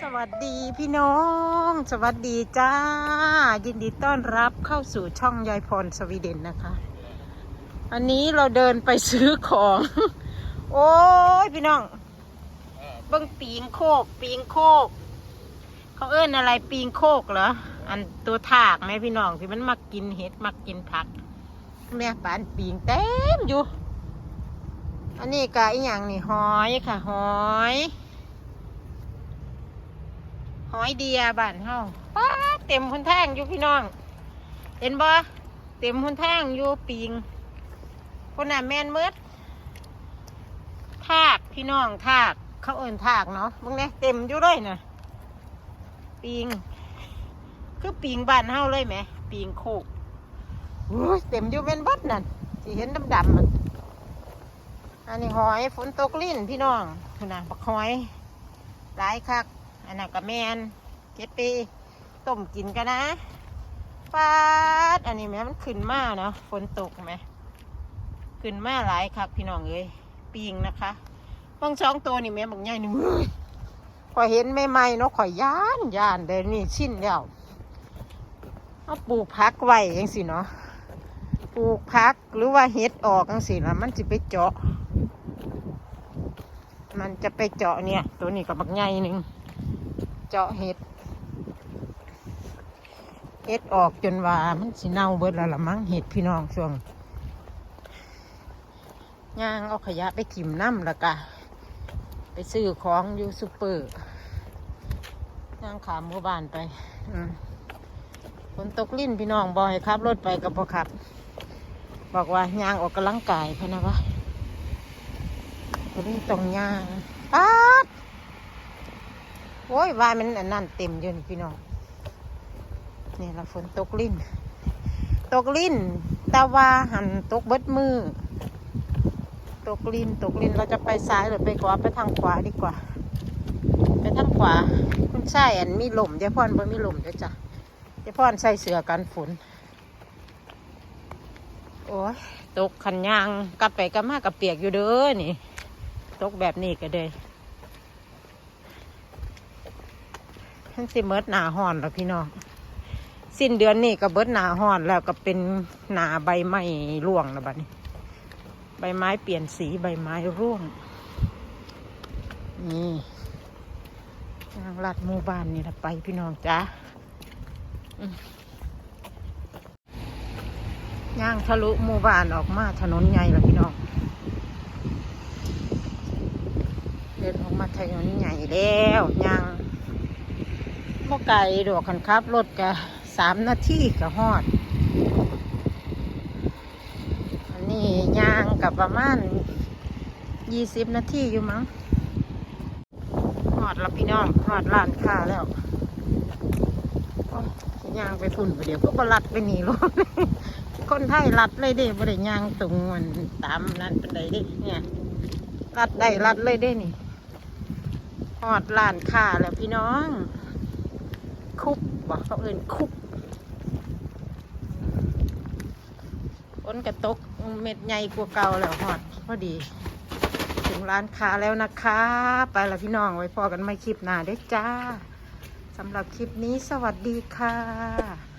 สวัสดีพี่น้อง สวัสดีจ้า ยินดีต้อนรับเข้าสู่ช่องยายพรสวีเดนนะคะ อันนี้เราเดินไปซื้อของ โอ้ยพี่น้องเบิ้งปีงโคก ปีงโคก เขาเอิ้นอะไรปีงโคกเหรอ อันตัวถากไหมพี่น้องที่มันมักกินเห็ดมักกินผัก แม่ปานปีงเต็มอยู่ อันนี้กะอีหยังนี่หอยค่ะหอย หอยเดียบ้านเฮาป้าเต็มพุนแท่งอยู่พี่น้อง เห็นบ่เต็มพุนแท่งอยู่ปีงคนน่ะแม่นมืดทากพี่น้องทากเขาเอินทากเนาะมึงเนี่ยเต็มอยู่เลยนะปีงคือปีงบ้านเฮาเลยไหมปีงโคกเต็มอยู่เป็นบัดนั่นสิเห็นดำๆมัน อันนี้หอยฝนตกลิ้นพี่น้องคุณนะบักหอยหลายคัก อันนั้นก็แมนเก็ดปีต้มกินกันนะฟาดอันนี้แม่มันขึ้นมาเนาะฝนตกไหมขึ้นมาหลายคักพี่น้องเอ้ยปีงนะคะบางสองตัวนี่แม่บางใหญ่หนึ่งข่อยเห็นไม่ไม่ๆเนาะข่อยย่านย่านเดี๋ยวนี้ชิ้นแล้วเอาปลูกพักไว้ยังสิเนาะ ปลูกพักหรือว่าเห็ดออกยังสิล้วมันจะไปเจาะ มันจะไปเจาะเนี่ย ตัวนี้กับบักใหญ่หนึ่งเจาะเห็ดเห็ดออกจนว่ามันสิเน่าเบิดแล้วละมั้งเห็ดพี่น้องช่วงย่างเอาขยะไปถิ่มน้ำแล้วกะไปซื้อของอยู่ซูเปอร์ย่างขามหมู่บ้านไปฝนตกลิ้นพี่น้องบอยครับ รถไปกับพ่อขับ บอกว่าย่างออกกำลังกายพะนะวะตัวนี้ตรงย่างป๊าดโอ้ยว่ามันอันนั่นเต็มอยู่นี่พี่น้องนี่ละฝนตกลิ้น ตกลิ้นแต่ว่าหันตกเบิดมือ ตกลิ้นตกลิ้นเราจะไปซ้ายหรือไปขวาไปทางขวาดีกว่า ไปทางขวาคุณใช่อันมีลมเดี๋ยวพ่อนบ่มีลมเดี๋ยวจ้ะเดี๋ยวพ่อนใส่เสื้อกันฝน โอ้ยตกขันยางกลับไปกลับมากับเปียกอยู่เด้อนี่ ตกแบบนี้ก็เลยมันสิเมิดหนาห่อนแล้วพี่น้องสิ้นเดือนนี้ก็เบิดหนาห่อนแล้วก็เป็นหนาใบไม้ร่วงแล้วบัดนี้ ใบไม้เปลี่ยนสีใบไม้ร่วง นี่ทางลัดหมู่บ้านนี่ละไปพี่น้องจ้า ย่างทะลุหมู่บ้านออกมาถนนใหญ่ล้วพี่น้อง เดินออกมาถนนใหญ่แล้วย่างบ่ไก่ดอกคันครับ รถกะสามนาทีก็ฮอด อันนี้ย่างกับประมาณยี่สิบนาทีอยู่มั้งฮอดล้วพี่น้องฮอดร้านค้าแล้วยย่างไปพุ่นไปเดี๋ยวก็บลัดไปหนีรถ คนไทยรัดเลยเด้บ่ได้ย่างตรงมันตามนั้นเป็นไดเด้เนี่ยรัดได้รัดเลยเด้นี่ฮอดร้านค้าแล้วพี่น้อง คุบบอกเขาเอื่นคุบฝนกระตกเม็ดใหญ่กว่าเก่าแล้วหอดพอดี ถึงร้านค้าแล้วนะคะ ไปแล้วพี่น้องไว้พอกันไม่คลิปหน้าเด้จ้าสำหรับคลิปนี้สวัสดีค่ะ